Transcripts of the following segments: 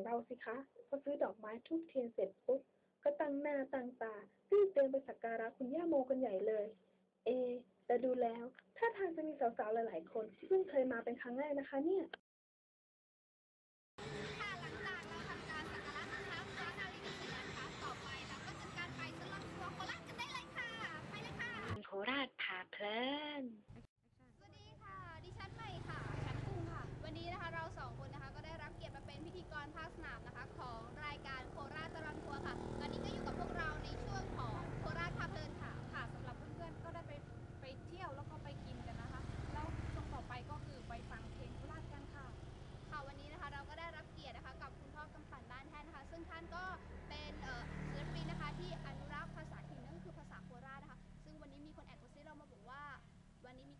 ของเราสิคะพอซื้อดอกไม้ทุบเทียนเสร็จปุ๊บก็ตั้งหน้าตั้งตารีบเดินไปสักการะคุณย่าโมกันใหญ่เลย เอ แต่ดูแล้ว ถ้าทางจะมีสาวๆหลายๆคนที่เพิ่งเคยมาเป็นครั้งแรกนะคะ เนี่ย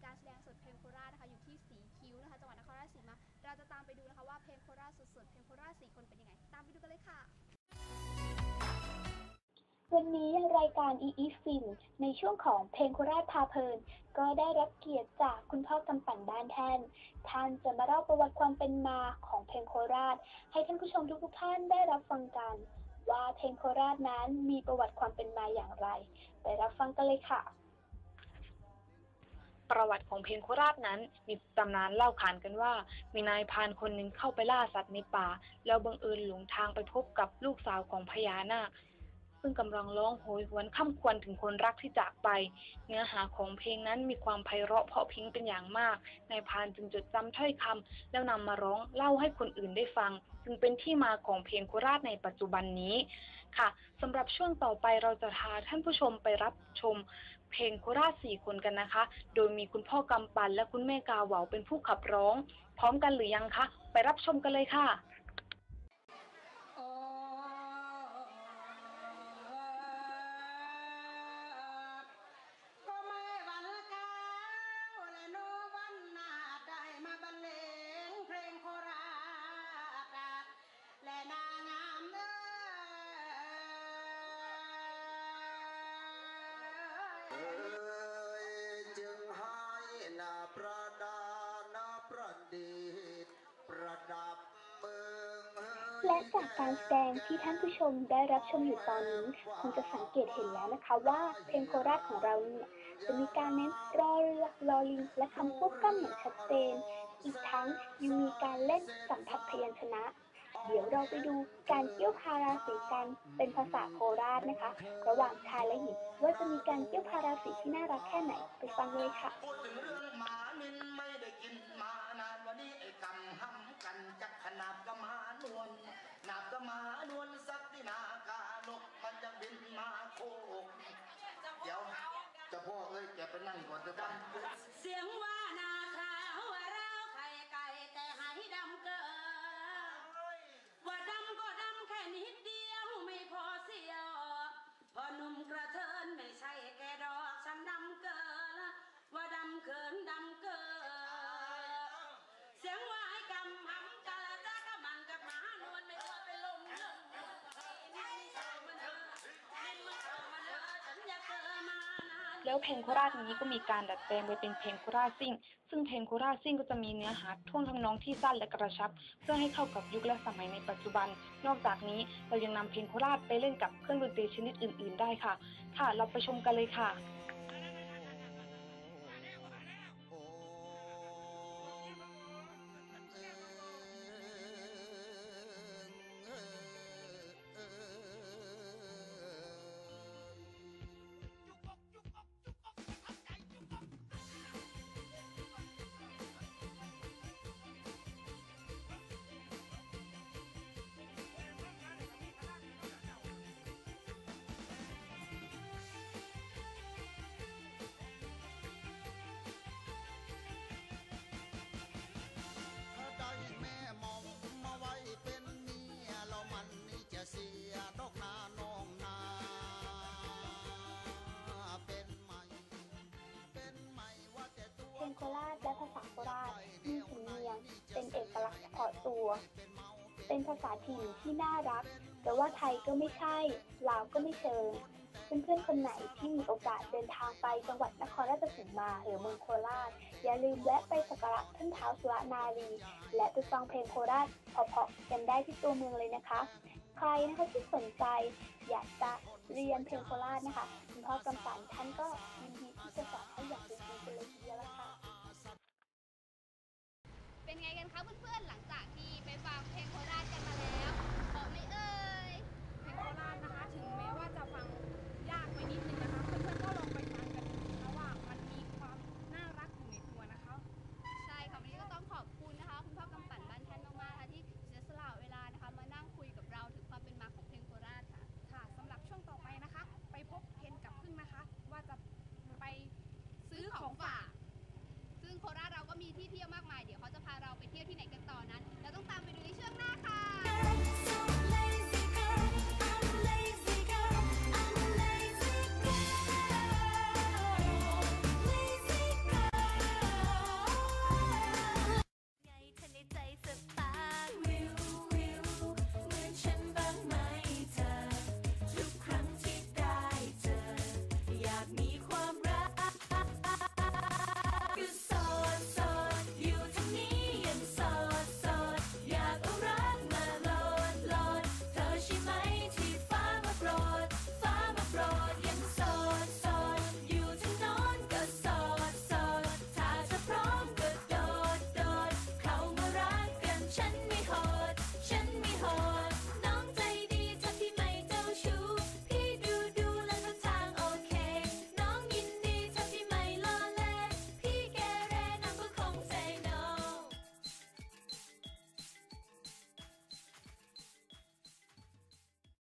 การแสดงสดเพลงโคราชนะคะอยู่ที่สีคิ้วนะคะจังหวัดนครราชสีมา เราจะตามไปดูนะคะว่าเพลงโคราชสดๆเพลงโคราชสีคนเป็นยังไง ตามไปดูกันเลยค่ะ วันนี้รายการ EE Film ในช่วงของเพลงโคราชพาเพลิน ก็ได้รับเกียรติจากคุณพ่อกำปั่นบ้านแทน ท่านจะมาเล่าประวัติความเป็นมาของเพลงโคราช ให้ท่านผู้ชมทุกๆท่านได้รับฟังกัน ว่าเพลงโคราชนั้นมีประวัติความเป็นมาอย่างไร ไปรับฟังกันเลยค่ะ ประวัติของเพลงโคราชนั้น มีตำนานเล่าขานกันว่า มีนายพานคนหนึ่งเข้าไปล่าสัตว์ในป่า แล้วบังเอิญหลงทางไปพบกับลูกสาวของพญานาค ซึ่งกำลังร้องโหยหวนค่ำควรถึงคนรักที่จากไป เนื้อหาของเพลงนั้นมีความไพเราะเพราะพิ้งเป็นอย่างมาก นายพานจึงจดจำถ้อยคำแล้วนำมาร้องเล่าให้คนอื่นได้ฟัง จึงเป็นที่มาของเพลงโคราชในปัจจุบันนี้ ค่ะสำหรับช่วงต่อไปเราจะพาท่านผู้ชมไปรับชม เพลงโคราชสี่คนกันนะคะ โดยมีคุณพ่อกำปันและคุณแม่กาเหวาเป็นผู้ขับร้อง พร้อมกันหรือยังคะ ไปรับชมกันเลยค่ะ และจากการแสดงที่ท่านผู้ชมได้รับชมอยู่ตอนนี้คงจะสังเกตเห็นแล้วนะคะว่าเพลงโคราชของเราเนี่ยจะมีการเน้นรอเรือรอลิงและคำพูดกล้ำอย่างชัดเจน อีกทั้งยังมีการเล่นสัมผัสพยัญชนะ เดี๋ยวเราไปดูการเกี่ยวพาราสีกันเป็นภาษาโคราชนะคะ ระหว่างชายและหญิงว่าจะมีการเกี่ยวพาราสีที่น่ารักแค่ไหนไปฟังเลยค่ะพูดถึงเรื่องหมานินไม่ได้กินมานานวันนี้ไอ้กำห้ำกันจักขนาบกะมานวลนาบกะมานวลสักที่นากานกมันจะบินมาโคกเดี๋ยวจะพ่อเอ้ยแกไปนั่งก่อนเถอะบ้านเสียงว่านาขาวเราไข่ไก่แต่หายดำ พอหนุ่มกระเทินไม่ใช่ แล้วเพลงโคราชนี้ก็มีการดัดแปลงไปเป็นเพลงโคราชซิ่ง ซึ่งเพลงโคราชซิ่งก็จะมีเนื้อหาท่วงทำนองที่สั้นและกระชับ เพื่อให้เข้ากับยุคและสมัยในปัจจุบัน นอกจากนี้เรายังนำเพลงโคราชไปเล่นกับเครื่องดนตรีชนิดอื่น ๆ ได้ค่ะ ค่ะ เราไปชมกันเลยค่ะ เป็นภาษาถิ่นที่น่ารัก แต่ว่าไทยก็ไม่ใช่ ลาวก็ไม่เชิง เพื่อนๆคนไหนที่มีโอกาสเดินทางไปจังหวัดนครราชสีมาหรือเมืองโคราช อย่าลืมแวะไปสักการะท่านเท้าสุรนารี และไปฟังเพลงโคราชเพาะๆกันได้ที่ตัวเมืองเลยนะคะ ใครนะคะที่สนใจ อยากจะเรียนเพลงโคราชนะคะคุณพ่อกำปันท่านก็ยินดีที่จะสอนให้อย่างจริงๆเลยทีเดียวละค่ะ เป็นไงกันคะเพื่อน